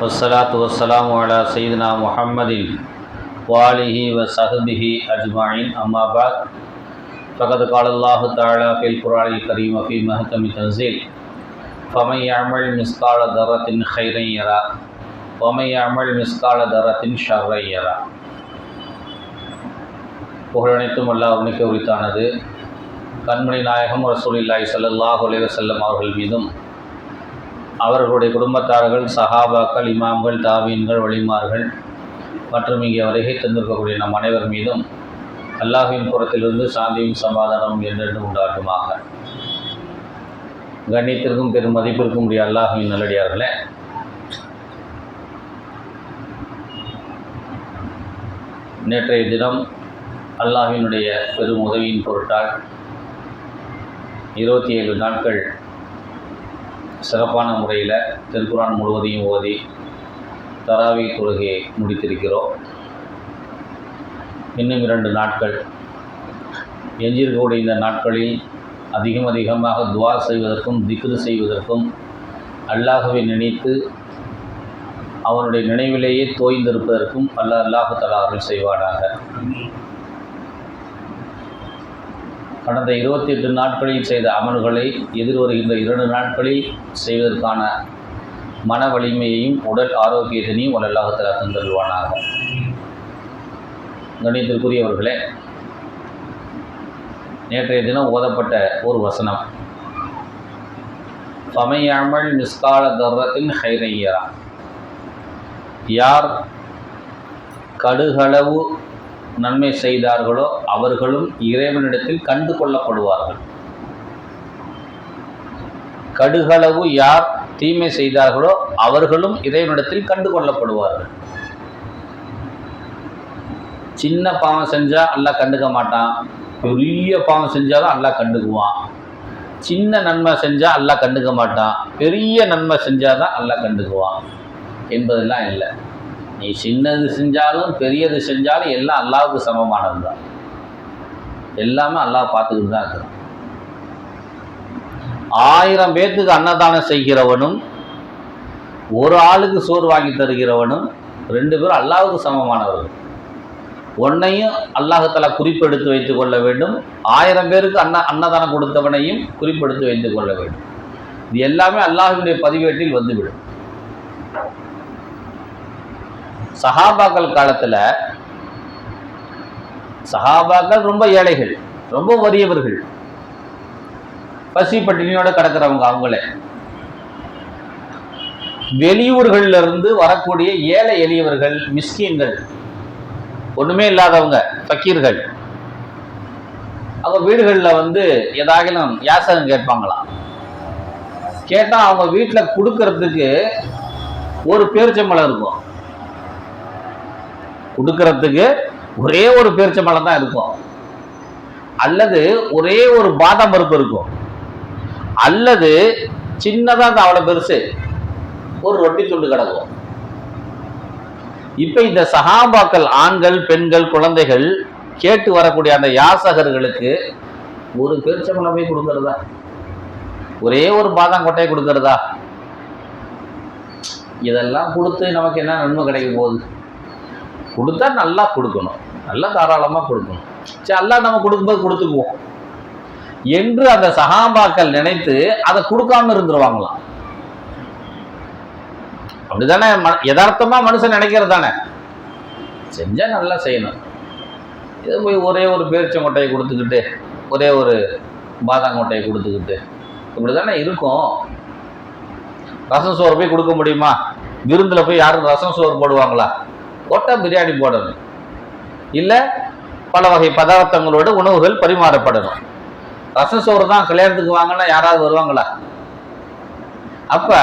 والصلاة والسلام على سيدنا محمد وآله وصحبه أجمعين أما بعد فقد قال الله تعالى في القرآن الكريم في محكم تنزيل فمن يعمل مثقال ذرة خيرا يرى ومن يعمل مثقال ذرة شرا يرى புகழனைத்தும் அல்லாஹ் உனக்கு உரித்தானது கண்மணி நாயகம் ரசூலில்லாஹி ஸல்லல்லாஹு அலைஹி வஸல்லம் அவர்கள் மீதும் அவர்களுடைய குடும்பத்தார்கள் சஹாபாக்கள் இமாம்கள் தாவீன்கள் வழிமார்கள் மற்றும் இங்கே வருகை தந்திருக்கக்கூடிய நம் அனைவர் மீதும் அல்லாஹின் புறத்திலிருந்து சாந்தியும் சமாதானம் என்றென்று உண்டாட்டுமாக கண்ணியத்திற்கும் பெரும் மதிப்பிற்கும் உடைய அல்லாஹின் நல்லடியார்களே. நேற்றைய தினம் அல்லாஹினுடைய பெரும் உதவியின் பொருட்டால் இருபத்தி ஏழு நாட்கள் சிறப்பான முறையில் திருக்குரான் முழுவதையும் ஓதி தராவி தொழுகையை முடித்திருக்கிறோம். இன்னும் இரண்டு நாட்கள். எஞ்சியிருக்கக்கூடிய இந்த நாட்களில் அதிகம் அதிகமாக துவா செய்வதற்கும் திக்ரு செய்வதற்கும் அல்லாஹுவை நினைத்து அவனுடைய நினைவிலேயே தோய்ந்திருப்பதற்கும் அல்ல அல்லாஹு தலா அருள் செய்வானாக. கடந்த இருபத்தி எட்டு நாட்களில் செய்த அமல்களை எதிர்வருகின்ற இரண்டு நாட்களில் செய்வதற்கான மன வலிமையையும் உடல் ஆரோக்கியத்தினையும் வல்லல்லாஹத்தில் தந்தருவானாக கணித்திற்குரியவர்களே நேற்றைய தினம் ஓதப்பட்ட ஒரு வசனம். சமையாமல் மிஸ்கால தர்ரத்தின் ஹைரையரா யார் கடுகளவு நன்மை செய்தார்களோ அவர்களும் இறைவனிடத்தில் கண்டு கொள்ளப்படுவார்கள். கடுகளவு யார் தீமை செய்தார்களோ அவர்களும் இறைவனிடத்தில் கண்டு கொள்ளப்படுவார்கள். சின்ன பாவம் செஞ்சால் அல்லா கண்டுக்க மாட்டான். பெரிய பாவம் செஞ்சாலும் அல்லா கண்டுக்குவான். சின்ன நன்மை செஞ்சால் அல்லா கண்டுக்க மாட்டான். பெரிய நன்மை செஞ்சால் தான் அல்லாஹ் கண்டுக்குவான். என்பதெல்லாம் இல்லை. நீ சின்னது செஞ்சாலும் பெரியது செஞ்சாலும் எல்லாம் அல்லாவுக்கு சமமானது தான் எல்லாமே அல்லாஹ் பார்த்துக்கிட்டு தான் இருக்கிறான். ஆயிரம் பேர்த்துக்கு அன்னதானம் செய்கிறவனும் ஒரு ஆளுக்கு சோறு வாங்கி தருகிறவனும் ரெண்டு பேரும் அல்லாவுக்கு சமமானவர்கள். ஒன்னையும் அல்லாஹத்தில் குறிப்பெடுத்து வைத்துக் கொள்ள வேண்டும். ஆயிரம் பேருக்கு அன்ன அன்னதானம் கொடுத்தவனையும் குறிப்பெடுத்து வைத்து கொள்ள வேண்டும். இது எல்லாமே அல்லாஹினுடைய பதிவேட்டில் வந்துவிடும். சஹாபாக்கள் காலத்தில் சஹாபாக்கள் ரொம்ப ஏழைகள் ரொம்ப வறியவர்கள் பசி பட்டினியோட கிடக்கிறவங்க அவங்களே. வெளியூர்கள்ல இருந்து வரக்கூடிய ஏழை எளியவர்கள் மிஸ்கீன்கள் ஒண்ணுமே இல்லாதவங்க ஃபக்கீர்கள். அவங்க வீடுகளில் வந்து ஏதாகிலும் யாசகம் கேட்பாங்களாம் கேட்டால் அவங்க வீட்டில் கொடுக்கறதுக்கு ஒரு பேரிச்சம்பளம் இருக்கும். கொடுக்கறதுக்கு ஒரே ஒரு பேரிச்சம்பழம் தான் இருக்கும். அல்லது ஒரே ஒரு பாதாம் பருப்பு இருக்கும். அல்லது சின்னதாக அவ்வளோ பெருசு. ஒரு ரொட்டி துண்டு கிடக்கும். இப்போ இந்த சகாபாக்கள் ஆண்கள் பெண்கள் குழந்தைகள் கேட்டு வரக்கூடிய அந்த யாசகர்களுக்கு ஒரு பேரிச்சம்பழமே கொடுக்கறதா? ஒரே ஒரு பாதாம் கொட்டையை கொடுக்கறதா? இதெல்லாம் கொடுத்து நமக்கு என்ன நன்மை கிடைக்கும் போகுது? கொடுத்தா நல்லா கொடுக்கணும். நல்லா தாராளமாக கொடுக்கணும். சரி எல்லாம் நம்ம கொடுக்கும்போது கொடுத்துக்குவோம். என்று அந்த சகாபாக்கள் நினைத்து அதை கொடுக்காம இருந்துருவாங்களாம். அப்படிதானே யதார்த்தமா மனுஷன் நினைக்கிறது தானே. செஞ்சா நல்லா செய்யணும். இது போய் ஒரே ஒரு பேரிச்சங்கொட்டையை கொடுத்துக்கிட்டு ஒரே ஒரு பாதாங்கொட்டையை கொடுத்துக்கிட்டு இப்படி தானே இருக்கும். ரசம் சோறு போய் கொடுக்க முடியுமா? விருந்தில் போய் யாரும் ரசம் சோறு போடுவாங்களா? போட்டால் பிரியாணி போடணும். இல்லை பல வகை பதார்த்தங்களோட உணவுகள் பரிமாறப்படணும். ரசம் சோறு தான் கல்யாணத்துக்கு வாங்கினா யாராவது வருவாங்களா? அப்போ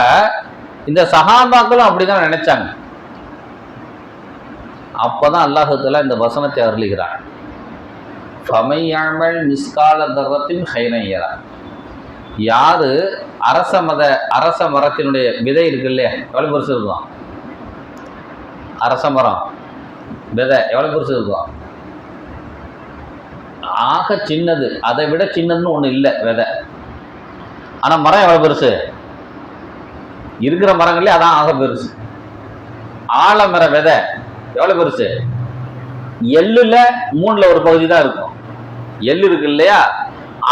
இந்த சகாபாக்களும் அப்படிதான் நினைச்சாங்க. அப்போதான் அல்லாஹத்துல இந்த வசனத்தை அருளுகிறான் ஃபமையாமல் மிஸ்கால தர்வத்தின் ஹைனையரா யாரு அரச மத அரச மரத்தினுடைய விதை இருக்கு இல்லையா எவ்வளோ இருக்கும்? அரச மரம். விதை எவ்வளோ பெருசு இருக்கும்? ஆக சின்னது. அதை விட சின்னதுன்னு ஒன்று இல்லை விதை. ஆனால் மரம் எவ்வளோ பெருசு? இருக்கிற மரங்களே அதான் ஆக பெருசு. ஆலமர விதை எவ்வளோ பெருசு? எள்ளில் மூணில் ஒரு பகுதி தான் இருக்கும். எள்ளு இருக்கு இல்லையா?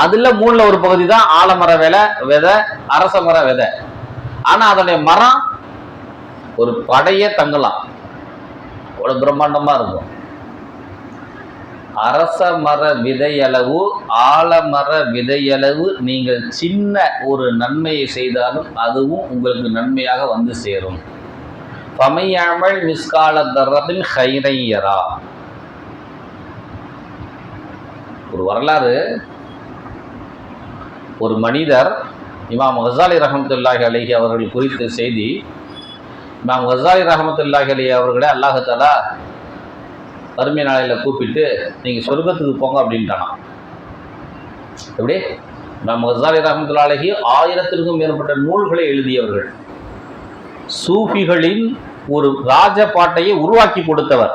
அதில் மூணில் ஒரு பகுதி தான் ஆலமர விலை விதை அரச மர விதை. ஆனால் அதனுடைய மரம் ஒரு படையே தங்கலாம். எவ்வளோ பிரம்மாண்டமாக இருக்கும்? அரச மர விதையளவு ஆலமர விதையளவு நீங்கள் சின்ன ஒரு நன்மையை செய்தாலும் அதுவும் உங்களுக்கு நன்மையாக வந்து சேரும். பமையாமல் மிஸ்கால தரத்தின் ஹைரையரா ஒரு வரலாறு. ஒரு மனிதர் இமாம் ஹசாலி ரஹமத்துல்லாஹி அலைஹி அவர்கள் குறித்த செய்தி இமாம் ஹசாலி ரஹமத்துல்லாஹி அலைஹி அவர்களே அல்லாஹாலா வறுமை நாளையில் கூப்பிட்டு நீங்கள் சொர்க்கத்துக்கு போங்க அப்படின்ட்டானா எப்படி? இமாம் ஹசாலி ரஹமத்துல்லாஹி ஆயிரத்திற்கும் மேற்பட்ட நூல்களை எழுதியவர்கள். சூஃபிகளின் ஒரு ராஜ பாட்டையை உருவாக்கி கொடுத்தவர்.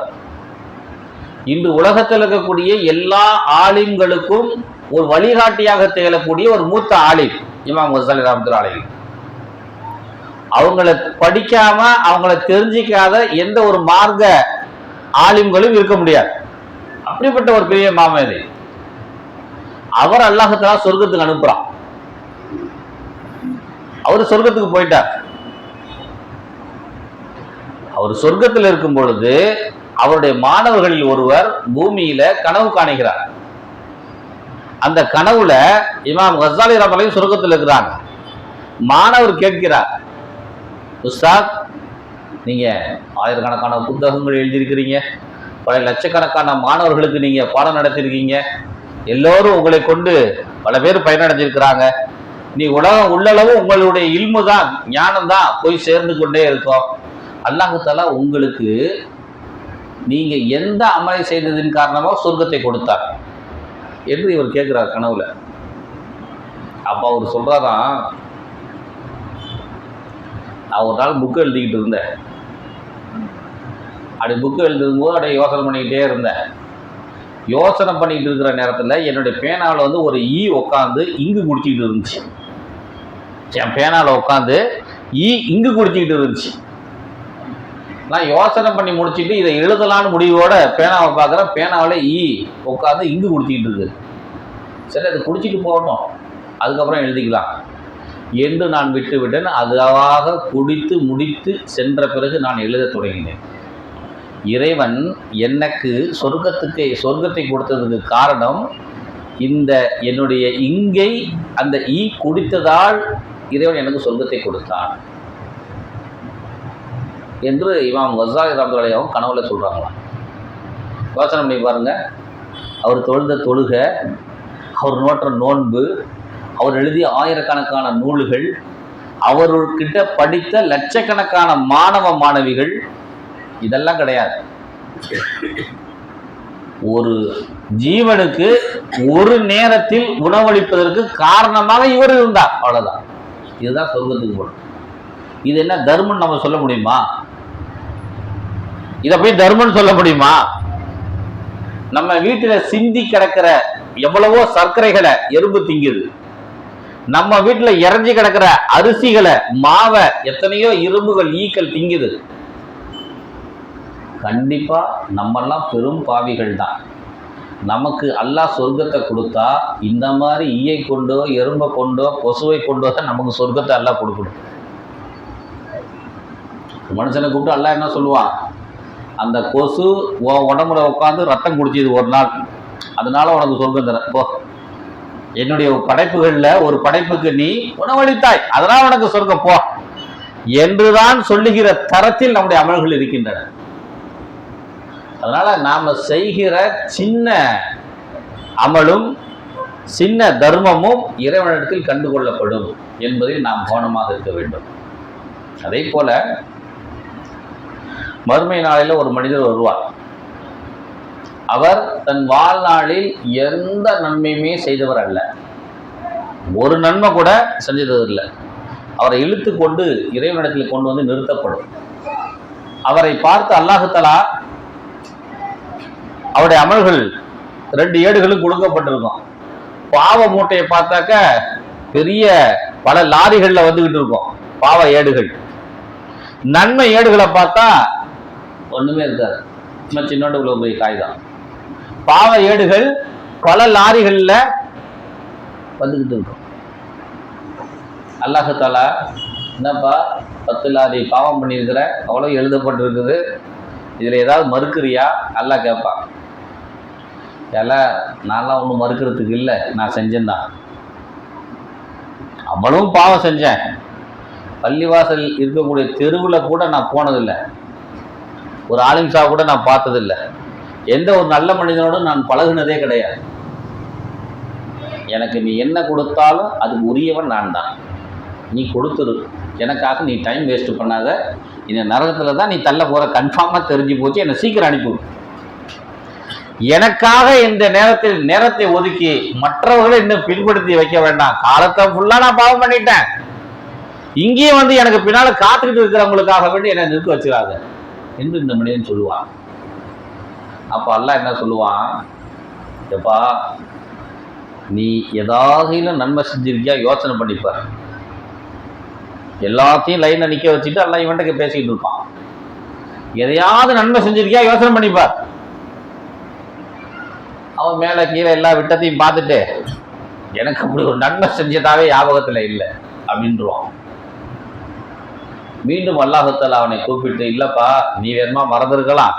இன்று உலகத்தில் இருக்கக்கூடிய எல்லா ஆலிம்களுக்கும் ஒரு வழிகாட்டியாக திகழக்கூடிய ஒரு மூத்த ஆலிம் இமாம் ஹசாலி ரஹமத்துல்லா அவங்கள படிக்காம அவங்கள தெரிஞ்சிக்காத எந்த ஒரு மார்க்க ஆலிம்களும் இருக்க முடியாது. அப்படிப்பட்ட ஒரு பெரிய மாமேதை அவர் அல்லாஹத்தலா சொர்க்கத்துக்கு அனுப்புறான். அவர் சொர்க்கத்துக்கு போயிட்டார். அவர் சொர்க்கத்தில் இருக்கும் பொழுது அவருடைய மாணவர்களில் ஒருவர் பூமியில கனவு காணுகிறார். அந்த கனவுல இமாம் கசாலி ரமலையும் சொர்க்கத்தில் இருக்கிறாங்க. மாணவர் கேட்கிறார் உஸ்தாத் நீங்கள் ஆயிரக்கணக்கான புத்தகங்கள் எழுதியிருக்கிறீங்க. பல லட்சக்கணக்கான மாணவர்களுக்கு நீங்கள் பாடம் நடத்தியிருக்கீங்க. எல்லோரும் உங்களை கொண்டு பல பேர் பயனடைஞ்சிருக்கிறாங்க. நீ உலகம் உள்ளளவு உங்களுடைய இல்மு தான் ஞானம் தான் போய் சேர்ந்து கொண்டே இருக்கும். அல்லாஹாலா உங்களுக்கு நீங்க எந்த அமலை செய்ததின் காரணமாக சொர்க்கத்தை கொடுத்தார் என்று இவர் கேட்குறார் கனவுல. அப்போ அவர் சொல்றாராம் நான் ஒரு நாள் புக்கு எழுதிக்கிட்டு இருந்தேன். அப்படி புக்கு எழுதும் போது அப்படியே யோசனை பண்ணிக்கிட்டே இருந்தேன். யோசனை பண்ணிக்கிட்டு இருக்கிற நேரத்தில் என்னுடைய பேனாவில் வந்து ஒரு e ஈ உட்காந்து இங்கு குடிச்சிக்கிட்டு இருந்துச்சு. என் பேனாவில் உட்காந்து ஈ e இங்கு குடிச்சிக்கிட்டு இருந்துச்சு. நான் யோசனை பண்ணி முடிச்சிட்டு இதை எழுதலான்னு முடிவோட பேனாவை பார்க்குறேன். பேனாவில் ஈ e உட்காந்து இங்கு குடிச்சிக்கிட்டு இருக்குது. சரி அது குடிச்சிட்டு போகட்டும். அதுக்கப்புறம் எழுதிக்கலாம். என்று நான் விட்டுவிட்டேன். அதுவாக குடித்து முடித்து சென்ற பிறகு நான் எழுதத் தொடங்கினேன். இறைவன் எனக்கு சொர்க்கத்துக்கு சொர்க்கத்தை கொடுத்ததுக்கு காரணம் இந்த என்னுடைய இங்கை அந்த ஈ குடித்ததால் இறைவன் எனக்கு சொர்க்கத்தை கொடுத்தான். என்று இவன் கசாலி ராமதுலையாவும் கனவுல சொல்கிறாங்களாம் யோசனை பண்ணி பாருங்க. அவர் தொழுத தொழுக அவர் நோற்ற நோன்பு அவர் எழுதிய ஆயிரக்கணக்கான நூல்கள் அவர்கிட்ட படித்த லட்சக்கணக்கான மாணவ மாணவிகள் இதெல்லாம் கிடையாது. ஒரு ஜீவனுக்கு ஒரு நேரத்தில் உணவளிப்பதற்கு காரணமாக இவர் இருந்தார். அவ்வளவுதான். இதுதான் சொர்க்கத்துக்கு போல இது என்ன தர்மம் நம்ம சொல்ல முடியுமா? இதை போய் தர்மம் சொல்ல முடியுமா? நம்ம வீட்டுல சிந்தி கிடக்கிற எவ்வளவோ சர்க்கரைகளை எறும்பு திங்குது. நம்ம வீட்டுல இறஞ்சி கிடக்கிற அரிசிகளை மாவை எத்தனையோ இரும்புகள் ஈக்கள் திங்குது. கண்டிப்பா நம்மெல்லாம் பெரும் பாவிகள் தான். நமக்கு அல்லாஹ் சொர்க்கத்தை கொடுத்தா இந்த மாதிரி ஈயை கொண்டோ எறும்பை கொண்டோ கொசுவை கொண்டோ தான் நமக்கு சொர்க்கத்தை அல்லா கொடுக்கணும். மனுஷனை கூப்பிட்டு அல்லாஹ் என்ன சொல்லுவான்? அந்த கொசு உடம்புல உட்காந்து ரத்தம் குடிச்சிது ஒரு நாள். அதனால உனக்கு சொர்க்கம் தரேன் போ. என்னுடைய படைப்புகள்ல ஒரு படைப்புக்கு நீ உணவளித்தாய். அதனால் உனக்கு சொர்க்கம் போ. என்றுதான் சொல்லுகிற தரத்தில் நம்முடைய அமல்கள் இருக்கின்றன. அதனால நாம செய்கிற சின்ன அமலும் சின்ன தர்மமும் இறைவனிடத்தில் கண்டுகொள்ளப்படும் என்பதில் நாம் கவனமாக இருக்க வேண்டும். அதே போல மறுமை நாளில் ஒரு மனிதர் வருவார். அவர் தன் வாழ்நாளில் எந்த நன்மையுமே செய்தவர் அல்ல. ஒரு நன்மை கூட செஞ்சதில்லை. அவரை இழுத்து கொண்டு இறைவனிடத்தில் கொண்டு வந்து நிறுத்தப்படும். அவரை பார்த்து அல்லாஹுத்தலா அவருடைய அமல்கள் ரெண்டு ஏடுகளும் கொடுக்கப்பட்டிருக்கும் பாவ மூட்டையை பார்த்தாக்க பெரிய பல லாரிகளில் வந்துகிட்டு இருக்கும். பாவ ஏடுகள். நன்மை ஏடுகளை பார்த்தா ஒன்றுமே இருக்காது. சும்மா சின்னோண்டு உள்ள போய் காய் தான். பாவ ஏடுகள் பல லாரிகளில் வந்துக்கிட்டு இருக்கும். அல்லாஹாலா என்னப்பா பத்து லாரி பாவம் பண்ணியிருக்கிற? அவ்வளோ எழுதப்பட்டிருக்குது. இதில் ஏதாவது மறுக்கிறியா? அல்லாஹ் கேட்பான் ஏல நான்லாம் ஒன்றும் மறுக்கிறதுக்கு இல்லை. நான் செஞ்சேன்தான் அவ்வளவும் பாவம் செஞ்சேன். பள்ளிவாசல் இருக்கக்கூடிய தெருவில் கூட நான் போனதில்லை. ஒரு ஆலிம்ஷா கூட நான் பார்த்ததில்லை. எந்த ஒரு நல்ல மனிதனோடும் நான் பழகுனதே கிடையாது. எனக்கு நீ என்ன கொடுத்தாலும் அதுக்கு உரியவன் நான் தான். நீ கொடுத்துரு எனக்காக நீ டைம் வேஸ்ட்டு பண்ணாத. இந்த நரகத்தில் தான் நீ தள்ள போகிற கன்ஃபார்மாக தெரிஞ்சு போச்சு. என்னை சீக்கிரம் அனுப்பிவிடு. எனக்காக இந்த நேரத்தில் நேரத்தை ஒதுக்கி மற்றவர்களை இன்னும் பின்படுத்தி வைக்க வேண்டாம். காலத்தை ஃபுல்லாக நான் பாவம் பண்ணிட்டேன். இங்கேயும் வந்து எனக்கு பின்னால் காத்துக்கிட்டு இருக்கிறவங்களுக்காக வேண்டி என்னை நிற்க வச்சிடாத என்று இந்த மனிதன் சொல்லுவான். அப்போ அல்லாஹ் என்ன சொல்லுவான்? எப்பா நீ ஏதாகிலும் நன்மை செஞ்சிருக்கியா? யோசனை பண்ணிப்பார் எல்லாத்தையும் லைனில் நிற்க வச்சுட்டு எல்லாம் இவன்ட்டுக்கு பேசிக்கிட்டு இருப்பான். எதையாவது நன்மை செஞ்சிருக்கியா? யோசனை பண்ணிப்பார் அவன் மேலே கீழே எல்லா விட்டத்தையும் பார்த்துட்டு எனக்கு அப்படி ஒரு நன்மை செஞ்சதாவே ஞாபகத்தில் இல்லை அப்படின்றான் மீண்டும் அல்லாஹத்தால் அவனை கூப்பிட்டு இல்லைப்பா நீ வேணுமா மறந்துருக்கலாம்.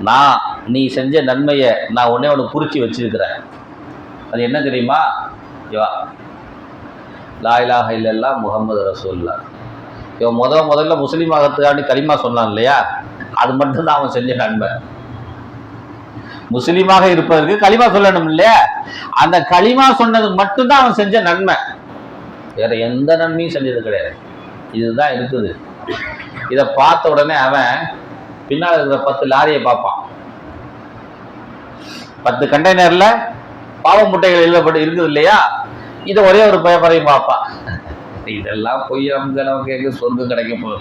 நான் நீ செஞ்ச நன்மையை நான் உடனே உனக்கு குறித்து வச்சிருக்கிறேன். அது என்ன தெரியுமா? யோ லாயிலாக இல்லல்லா முகமது ரசூல்லா இவன் முத முதல்ல முஸ்லீம் ஆகிறதுக்காண்டி களிமா சொன்னான் இல்லையா? அது மட்டும்தான் அவன் செஞ்ச நன்மை. முஸ்லீமாக இருப்பதற்கு களிமா சொல்லணும் இல்லையா? அந்த களிமா சொன்னது மட்டும்தான் அவன் செஞ்ச நன்மை. வேற எந்த நன்மையும் செஞ்சது கிடையாது. இதுதான் இருக்குது. இதை பார்த்த உடனே அவன் பின்னால் இருக்கிற பத்து லாரியை பார்ப்பான். பத்து கண்டெய்னர்ல பாவ முட்டைகள் எழுதப்பட்டு இருக்குது இல்லையா? இதை ஒரே ஒரு பேப்பரையும் பார்ப்பான். இதெல்லாம் பொய் நமக்கு நமக்கு எங்க சொர்க்கம் கிடைக்க போகுது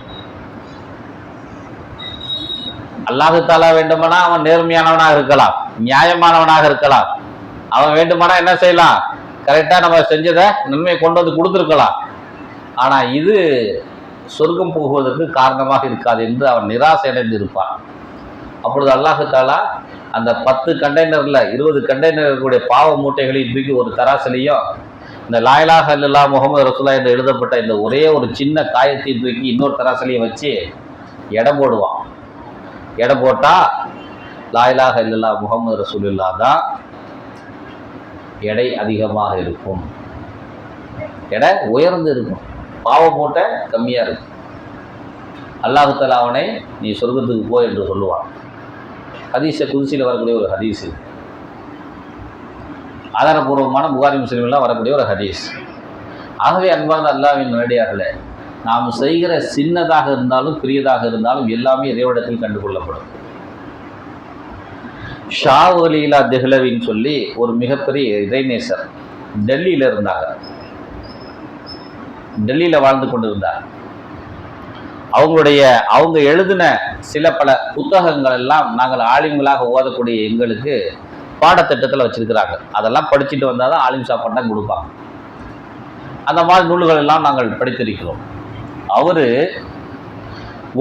அல்லாஹு தாலா வேண்டுமானா அவன் நேர்மையானவனாக இருக்கலாம் நியாயமானவனாக இருக்கலாம். அவன் வேண்டுமானா என்ன செய்யலாம்? கரெக்டாக நம்ம செஞ்சதை நன்மையை கொண்டு வந்து கொடுத்துருக்கலாம். ஆனால் இது சொர்க்கம் போகுவதற்கு காரணமாக இருக்காது என்று அவன் நிராசை அடைந்து இருப்பான் அப்பொழுது அல்லாஹு தாலா அந்த பத்து கண்டெய்னரில் இருபது கண்டெய்னர் இருக்கக்கூடிய பாவ மூட்டைகளையும் தூக்கி ஒரு தராசிலையும் இந்த லாயலாக இல்லல்லா முகமது ரசுல்லா என்று எழுதப்பட்ட இந்த ஒரே ஒரு சின்ன காயத்தையும் தூக்கி இன்னொரு தராசிலையும் வச்சு எடை போடுவான். எடை போட்டால் லாயிலாக இல்லல்லா முகமது ரசூலுல்லா தான் எடை அதிகமாக இருக்கும். எடை உயர்ந்து இருக்கும். பாவ மூட்டை கம்மியாக இருக்கும் அல்லாஹுத்தலா அவனை நீ சொர்க்கத்துக்கு போ என்று சொல்லுவான். ஹதீஸை குதிசையில் வரக்கூடிய ஒரு ஹதீஸ் ஆதாரபூர்வமான புகாரி முஸ்லீம்லாம் வரக்கூடிய ஒரு ஹதீஸ். ஆகவே அன்பான அல்லாவின் நேரடியார்களே நாம் செய்கிற சின்னதாக இருந்தாலும் பெரியதாக இருந்தாலும் எல்லாமே இறைவிடத்தில் கண்டுகொள்ளப்படும். ஷா ஒலீலா தெஹ்லவின்னு சொல்லி ஒரு மிகப்பெரிய இறைநேசர் டெல்லியில் இருந்தாங்க. டெல்லியில் வாழ்ந்து கொண்டு இருந்தார் அவங்களுடைய அவங்க எழுதின சில பல புத்தகங்கள் எல்லாம் நாங்கள் ஆலிம்களாக ஓதக்கூடிய எங்களுக்கு பாடத்திட்டத்தில் வச்சிருக்கிறாங்க. அதெல்லாம் படிச்சுட்டு வந்தால் தான் ஆலிம் சாப்பாடு தான் கொடுப்பாங்க. அந்த மாதிரி நூல்கள் எல்லாம் நாங்கள் படித்திருக்கிறோம். அவர்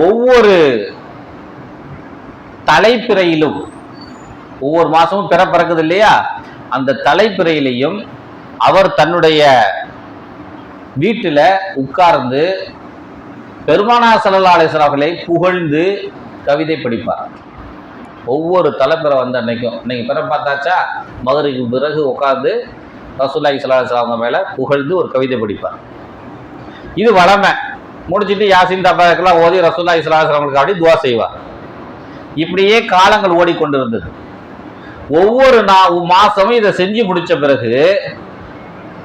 ஒவ்வொரு தலைப்பிறையிலும் ஒவ்வொரு மாதமும் பிற பிறக்குது இல்லையா? அந்த தலைப்பிறையிலையும் அவர் தன்னுடைய வீட்டில் உட்கார்ந்து பெருமானா சல்லா அலிஸ்லாம் அவர்களை புகழ்ந்து கவிதை படிப்பார். ஒவ்வொரு தலைப்பிறை வந்த அன்னைக்கும் இன்னைக்கு பிற பார்த்தாச்சா மதுரைக்கு பிறகு உட்கார்ந்து ரசூல்லாஹி சல்லா அலிஸ்லாம் அவங்க மேலே புகழ்ந்து ஒரு கவிதை படிப்பார். இது வளமை. முடிச்சிட்டு யாசின் தபாக்கெல்லாம் ஓதி ரசூல்லாஹி சல்லா அலிஸ்லாம் அப்படி துவா செய்வார். இப்படியே காலங்கள் ஓடிக்கொண்டிருந்தது. ஒவ்வொரு நா மாதமும் இதை செஞ்சு முடிச்ச பிறகு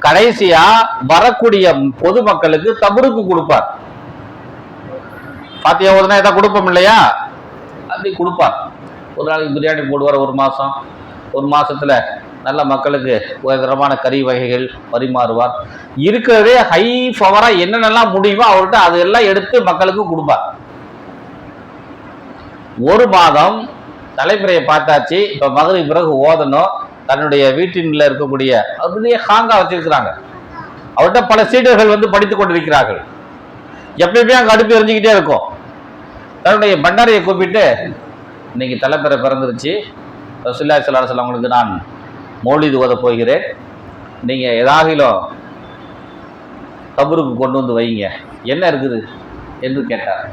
கடைசியா வரக்கூடிய பொதுமக்களுக்கு தபுருக்கு கொடுப்பார். பாத்தியா ஒரு எதாவது கொடுப்போம் இல்லையா? அப்படி கொடுப்பார். ஒரு நாளைக்கு பிரியாணி போடுவார் ஒரு மாதம் ஒரு மாதத்தில் நல்ல மக்களுக்கு உயரமான கறி வகைகள் பரிமாறுவார். இருக்கிறதே ஹை பவராக என்னென்னலாம் முடியுமோ அவர்கிட்ட அதெல்லாம் எடுத்து மக்களுக்கு கொடுப்பார். ஒரு மாதம் தலைமுறையை பார்த்தாச்சு. இப்போ மதுரை பிறகு ஓதணும். தன்னுடைய வீட்டின்ல இருக்கக்கூடிய அப்படியே ஹாங்கா வச்சிருக்கிறாங்க. அவர்கிட்ட பல சீடர்கள் வந்து படித்துக் கொண்டிருக்கிறார்கள். எப்பயுமே அங்கே அடுப்பு எரிஞ்சுக்கிட்டே இருக்கும். தன்னுடைய பண்டாரியை கூப்பிட்டு இன்னைக்கு தலைப்பெற பிறந்துருச்சு. ரசுல்லா சல்லாஹ் அவங்களுக்கு நான் மௌலிது ஓத போகிறேன். நீங்கள் எதாகிலும் கபருக்கு கொண்டு வந்து வைங்க. என்ன இருக்குது? என்று கேட்டார்.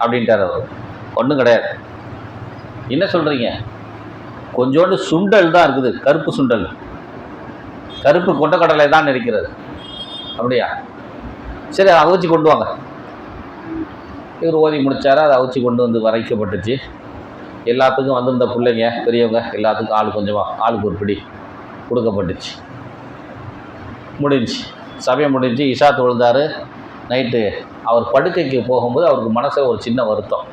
அப்படின்ட்டார் அவர். ஒன்றும் கிடையாது. என்ன சொல்கிறீங்க கொஞ்சோண்டு சுண்டல் தான் இருக்குது கருப்பு சுண்டல். கருப்பு கொண்டக்கடலை தான் இருக்கிறது. அப்படியா? சரி அதை அவிச்சு கொண்டு வாங்க. இவர் ஓதி முடித்தார் அதை அவிச்சு கொண்டு வந்து வரைக்கப்பட்டுச்சு. எல்லாத்துக்கும் வந்திருந்த பிள்ளைங்க பெரியவங்க எல்லாத்துக்கும் ஆள் கொஞ்சமாக ஆளுக்கு ஒரு பிடி கொடுக்கப்பட்டுச்சு. முடிஞ்சு சமயம் முடிஞ்சு இஷா தொழுந்தார் நைட்டு அவர் படுக்கைக்கு போகும்போது அவருக்கு மனசில் ஒரு சின்ன வருத்தம்.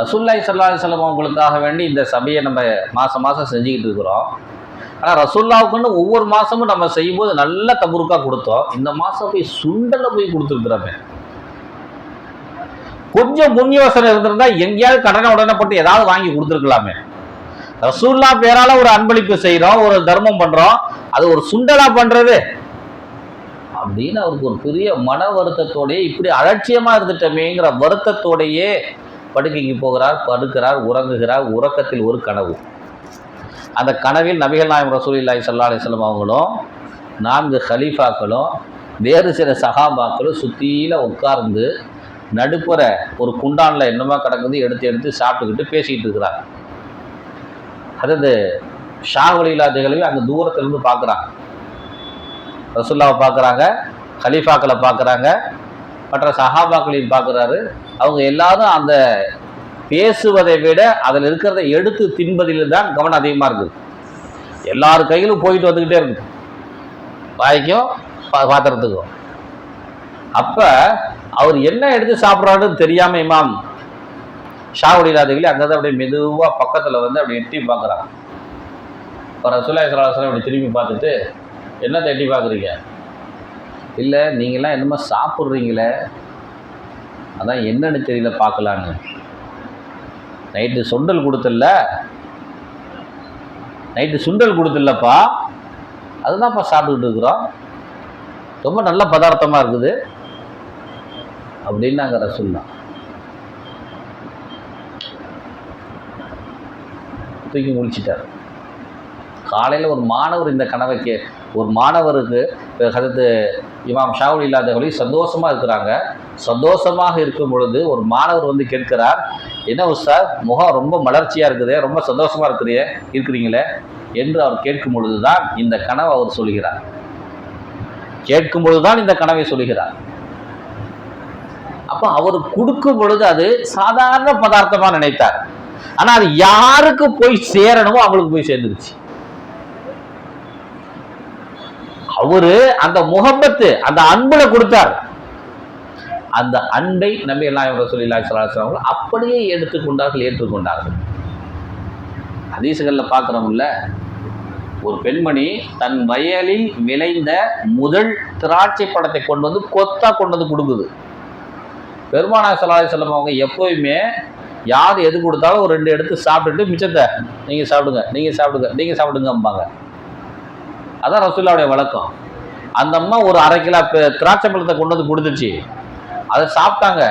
ரசூல்லாய் சல்லா செல்லம் அவங்களுக்காக வேண்டி இந்த சபையை நம்ம மாதம் மாதம் செஞ்சுக்கிட்டு இருக்கிறோம். ஆனால் ரசூல்லாவுக்குன்னு ஒவ்வொரு மாதமும் நம்ம செய்யும்போது நல்ல தபுருக்காக கொடுத்தோம். இந்த மாதம் போய் சுண்டலை போய் கொடுத்துருக்குறோமே. கொஞ்சம் முன்யோசனை இருந்திருந்தா எங்கேயாவது கடனை உடனப்பட்டு ஏதாவது வாங்கி கொடுத்துருக்கலாமே. ரசூல்லா பேரால ஒரு அன்பளிப்பு செய்கிறோம் ஒரு தர்மம் பண்ணுறோம் அது ஒரு சுண்டலா பண்ணுறது அப்படின்னு அவருக்கு ஒரு பெரிய மன வருத்தத்தோடையே இப்படி அலட்சியமாக இருந்துட்டமேங்கிற வருத்தத்தோடையே படுக்கைக்கு போகிறார் படுக்கிறார் உறங்குகிறார் உறக்கத்தில் ஒரு கனவு. அந்த கனவில் நபிகள் நாயம் ரசூலில்லாய் சல்லா அலிஸ்லம் அவங்களும் நான்கு ஹலீஃபாக்களும் வேறு சில சகாபாக்களும் சுற்றியில் உட்கார்ந்து நடுப்புற ஒரு குண்டானில் என்னமா கிடக்குது எடுத்து எடுத்து சாப்பிட்டுக்கிட்டு பேசிக்கிட்டு இருக்கிறாங்க. அதாவது ஷா ஒலிலா அங்கே தூரத்துலேருந்து பார்க்குறாங்க. ரசுல்லாவை பார்க்குறாங்க ஹலீஃபாக்களை பார்க்குறாங்க மற்ற சஹாபாக்களையும் பார்க்குறாரு. அவங்க எல்லாரும் அந்த பேசுவதை விட அதில் இருக்கிறத எடுத்து தின்பதில் தான் கவனம் அதிகமாக இருக்குது. எல்லார் கையிலும் போயிட்டு வந்துக்கிட்டே இருக்கு வாய்க்கும் பா- பாத்திரத்துக்கும். அப்போ அவர் என்ன எடுத்து சாப்பிட்றாருன்னு தெரியாமல் இமாம் ஷாவுடிலாதிகளே அங்கே தான் அப்படியே மெதுவாக பக்கத்தில் வந்து அப்படி எட்டி பார்க்குறாங்க. இப்போ ரசூலாய் அப்படி திரும்பி பார்த்துட்டு என்னத்தை எட்டி பார்க்குறீங்க? இல்லை நீங்களாம் என்னமோ சாப்பிட்றீங்களே. அதான் என்னன்னு தெரியல பார்க்கலான்னு. நைட்டு சுண்டல் கொடுத்துல நைட்டு சுண்டல் கொடுத்தல்லப்பா? அதுதான்ப்பா சாப்பிட்டுக்கிட்டு இருக்கிறோம். ரொம்ப நல்ல பதார்த்தமாக இருக்குது. அப்படின்னு நாங்கள் ரசுல்லா தூக்கி முடிச்சிட்டார் காலையில் ஒரு மாணவர் இந்த கனவை கே ஒரு மாணவருக்கு கருத்து இமாம் ஷாவுல் இல்லாதவர்களையும் சந்தோஷமாக இருக்கிறாங்க. சந்தோஷமாக இருக்கும் பொழுது ஒரு மாணவர் வந்து கேட்கிறார் என்ன சார் முகம் ரொம்ப மலர்ச்சியாக இருக்குதே ரொம்ப சந்தோஷமாக இருக்கிறே இருக்கிறீங்களே? என்று அவர் கேட்கும் பொழுது தான் இந்த கனவை அவர் சொல்கிறார். கேட்கும் பொழுது தான் இந்த கனவை சொல்கிறார். அப்போ அவர் கொடுக்கும் பொழுது அது சாதாரண பதார்த்தமாக நினைத்தார். ஆனால் அது யாருக்கு போய் சேரணுமோ அவங்களுக்கு போய் சேர்ந்துருச்சு. அவரு அந்த முகப்பத்து அந்த அன்புல கொடுத்தார். அந்த அன்பை நம்பி எல்லாம் ரசூலில்லா அவங்க அப்படியே எடுத்துக்கொண்டார்கள் ஏற்றுக்கொண்டார்கள். ஹதீசுகளில் பார்க்குறோம்ல ஒரு பெண்மணி தன் வயலில் விளைந்த முதல் திராட்சை பழத்தை கொண்டு வந்து கொத்தா கொண்டு வந்து கொடுக்குது. பெருமானா சலாஹி செல்லம் அவங்க எப்போயுமே யார் எது கொடுத்தாலும் ஒரு ரெண்டு எடுத்து சாப்பிட்டுட்டு மிச்சத்தை நீங்கள் சாப்பிடுங்க நீங்கள் சாப்பிடுங்க நீங்கள் சாப்பிடுங்கம்பாங்க. அதான் ரசூல்லாவுடைய வழக்கம். அந்த அம்மா ஒரு அரை கிலோ திராட்சை பழத்தை கொண்டு வந்து கொடுத்துச்சு. அதை சாப்பிட்டாங்க.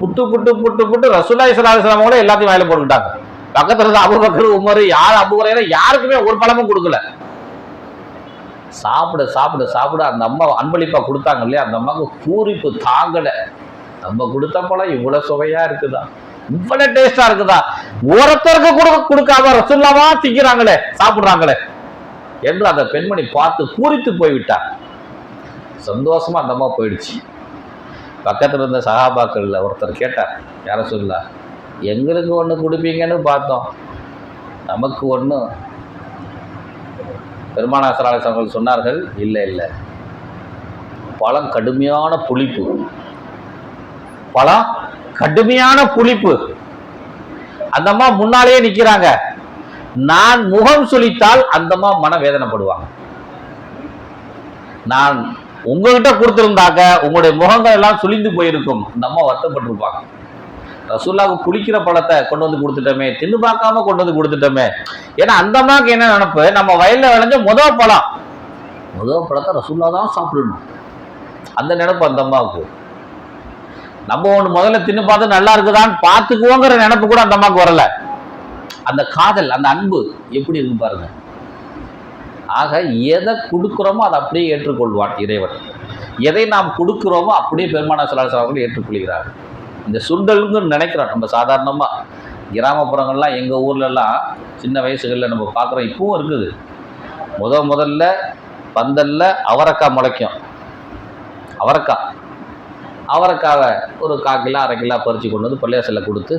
புட்டு புட்டு புட்டு புட்டு ரசூல்லாய் சலாஹம் கூட எல்லாத்தையும் வாயில போட்டுக்கிட்டாங்க. பக்கத்துல இருந்த அபுபக்கர் உமர் யார் அபுகுறையில யாருக்குமே ஒரு பழமும் கொடுக்கல. சாப்பிட சாப்பிட சாப்பிட. அந்த அம்மா அன்பளிப்பா கொடுத்தாங்க இல்லையா? அந்த அம்மாவுக்கு பூரிப்பு தாங்கலை. நம்ம கொடுத்த பழம் இவ்வளவு சுவையா இருக்குதா? இவ்வளவு டேஸ்டா இருக்குதா? ஒருத்தருக்கு கூட கொடுக்காம ரசுல்லாவா திங்கிறாங்களே சாப்பிடுறாங்களே. என்று அந்த பெண்மணி பார்த்து பூரித்து போய்விட்டார். சந்தோஷமா அந்த அம்மா போயிடுச்சு. பக்கத்துல இருந்த சகாபாக்கள்ல ஒருத்தர் கேட்டார் யார சொல்லா எங்களுக்கு ஒன்று கொடுப்பீங்கன்னு பார்த்தோம். நமக்கு ஒன்று பெருமானாசராளர் அவர்கள் சொன்னார்கள் இல்லை இல்லை. பழம் கடுமையான புளிப்பு. பழம் கடுமையான புளிப்பு. அந்த அம்மா முன்னாலேயே நிக்கிறாங்க. நான் முகம் சுளித்தால் அந்த அம்மா மன வேதனைப்படுவாங்க நான் உங்ககிட்ட கொடுத்திருந்தாக்க உங்களுடைய முகங்கள் எல்லாம் சுளிந்து போயிருக்கும். அந்த அம்மா வருத்தப்பட்டிருப்பாங்க. ரசூல்லாவுக்கு குளிக்கிற பழத்தை கொண்டு வந்து கொடுத்துட்டோமே தின்னு பார்க்காம கொண்டு வந்து கொடுத்துட்டோமே. ஏன்னா அந்த அம்மாவுக்கு என்ன நினப்பு? நம்ம வயல்ல விளைஞ்ச முதல் பழம். முதல் பழத்தை ரசூல்லா தான் சாப்பிடணும். அந்த நினப்பு அந்த அம்மாவுக்கு. நம்ம ஒன்று முதல்ல தின்னு பார்த்து நல்லா இருக்குதான்னு பார்த்துக்குவோங்கிற நினப்பு கூட அந்த அம்மாவுக்கு வரல. அந்த காதல் அந்த அன்பு எப்படி இருக்கு பாருங்க. ஆக எதை கொடுக்குறோமோ அதை அப்படியே ஏற்றுக்கொள்வான் இறைவன். எதை நாம் கொடுக்குறோமோ அப்படியே பெருமானா சொல்லாச அவர்கள் ஏற்றுக்கொள்கிறார் இந்த சுண்டல்னு நினைக்கிறோம் நம்ம சாதாரணமாக கிராமப்புறங்கள்லாம் எங்கள் ஊர்லலாம் சின்ன வயசுகளில் நம்ம பார்க்குறோம் இப்பவும் இருக்குது. முத முதல்ல பந்தலில் அவரைக்காய் முளைக்கும். அவரைக்காய். அவரைக்காவை ஒரு கால் கிலோ அரை கிலோ பறித்து கொண்டு வந்து பள்ளிவாசலில் கொடுத்து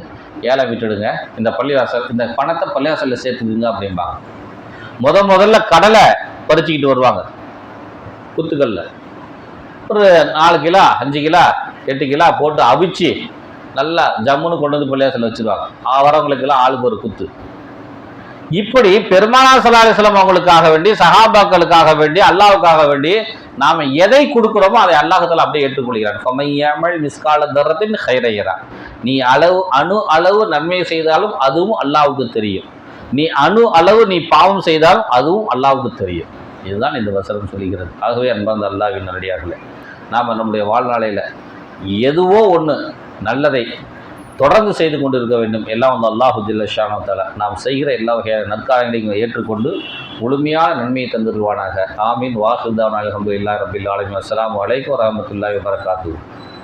ஏழை விட்டுடுங்க இந்த பள்ளிவாசல் இந்த பணத்தை பள்ளிவாசலில் சேர்த்துக்குங்க அப்படிம்பாங்க. முத முதல்ல கடலை பறிச்சுக்கிட்டு வருவாங்க. குத்துக்கல்ல. ஒரு நாலு கிலோ அஞ்சு கிலோ எட்டு கிலோ போட்டு அவிச்சு நல்லா ஜம்முன்னு கொண்டு வந்து பிள்ளையாசல வச்சிருவாங்க. வரவங்களுக்கெல்லாம் ஆளுக்கு ஒரு குத்து. இப்படி பெருமானா சலாஹலம் அவங்களுக்காக வேண்டி சஹாபாக்களுக்காக வேண்டி அல்லாவுக்காக வேண்டி நாம எதை கொடுக்குறோமோ அதை அல்லாஹத்தில் அப்படியே ஏற்றுக்கொள்கிறான். கொமையாமல் மிஸ்கால தரத்தின் ஹைரையரா நீ அளவு அணு அளவு நன்மை செய்தாலும் அதுவும் அல்லாவுக்கு தெரியும். நீ அணு அளவு நீ பாவம் செய்தால் அதுவும் அல்லாவுக்கு தெரியும். இதுதான் இந்த வசனம் சொல்லுகிறது. ஆகவே அன்பார்ந்த அல்லாவின் நல்லடியார்களே நாம் நம்முடைய வாழ்நாளையில் எதுவோ ஒன்று நல்லதை தொடர்ந்து செய்து கொண்டு இருக்க வேண்டும். எல்லாம் வந்து அல்லாஹு ஜில்ல நாம் செய்கிற எல்லா வகையான நற்காரியங்களையும் ஏற்றுக்கொண்டு முழுமையான நன்மையை தந்துடுவானாக ஆமீன். வாசுதானாக அலமது இல்லா ரபில் ஆலமி அஸ்லாம் வலைக்கம் வரமத்துல்லாஹி வரகாத்து